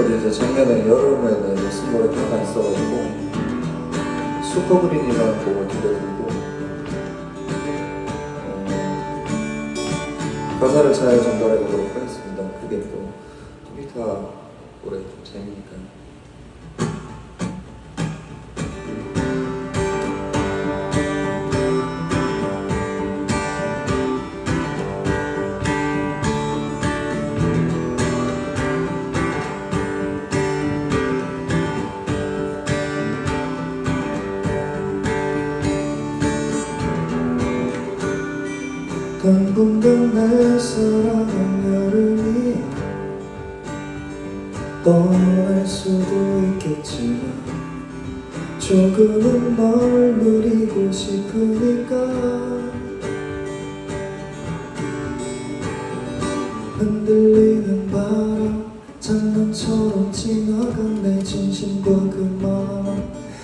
저도 이제 작년에 여름에 쓴 노래 하나 있어가지고 슈퍼그린이라는 곡을 들려드리고 어, 가사를 잘 전달해 보도록 하겠습니다. 그게 또 기타 노래 좀 재미니까요. 당분간 날 사랑한 여름이 떠날 수도 있겠지만 조금은 널 누리고 싶으니까 흔들리는 바람 장난처럼 지나간 내 진심과 그 마음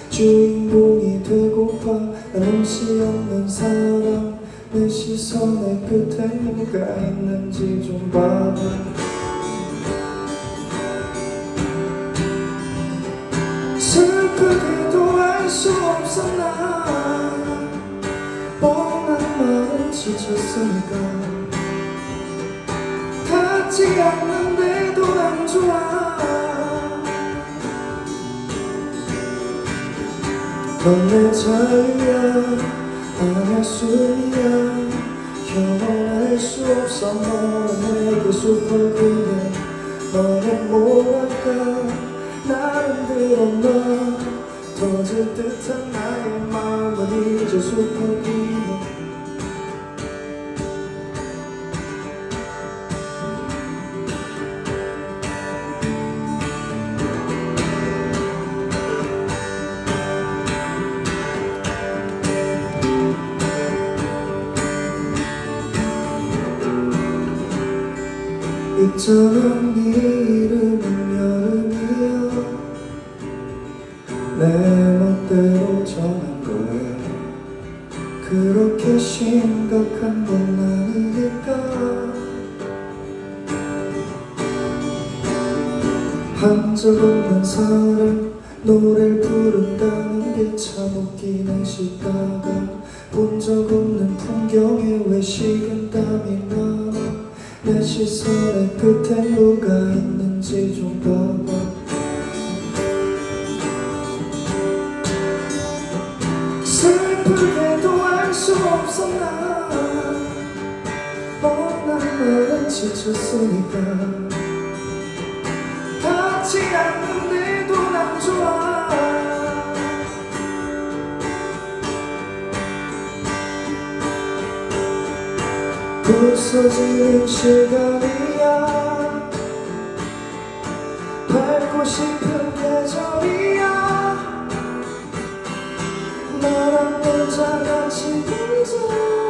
주인공이 되고파 난 옷이 없는 사람 내 시선의 끝에 누가 있는지 좀 봐봐. 슬프게도 알 수 없었나. 뻔한 말은 지쳤으니까. 닿지 않는데도 난 좋아. 넌 내 자유야 안할 수야 영원할 수 없어. 너는 내게 슈퍼그맨 너는 뭐랄까? 나름대로 너 터질 듯한 나의 마음은 이제 슈퍼그맨 있잖아 네 이름은 여름이야 내 멋대로 정한 거야. 그렇게 심각한 건 아니니까. 한적 없는 사람 노래를 부른다는 게 참 웃기네 싶다가 본 적 없는 풍경에 왜 식은 땀이 나 나내 시선의 끝에 누가 있는지 좀 봐봐. 슬프게도 알 수 없었나. 뻔한 말은 지쳤으니까. 닿지 않는데 부서지는 시간이야. 밟고 싶은 계절이야. 나랑 혼자 같이 놀자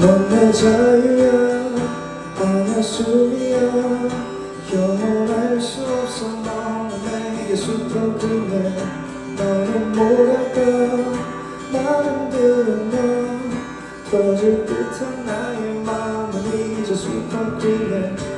넌 내 자유야 안할 숨이야. 영원할 수 없어 너는 내게 슈퍼그맨 너는 뭐랄까 나름대로 너 터질 듯한 나의 마음은 이제 슈퍼그맨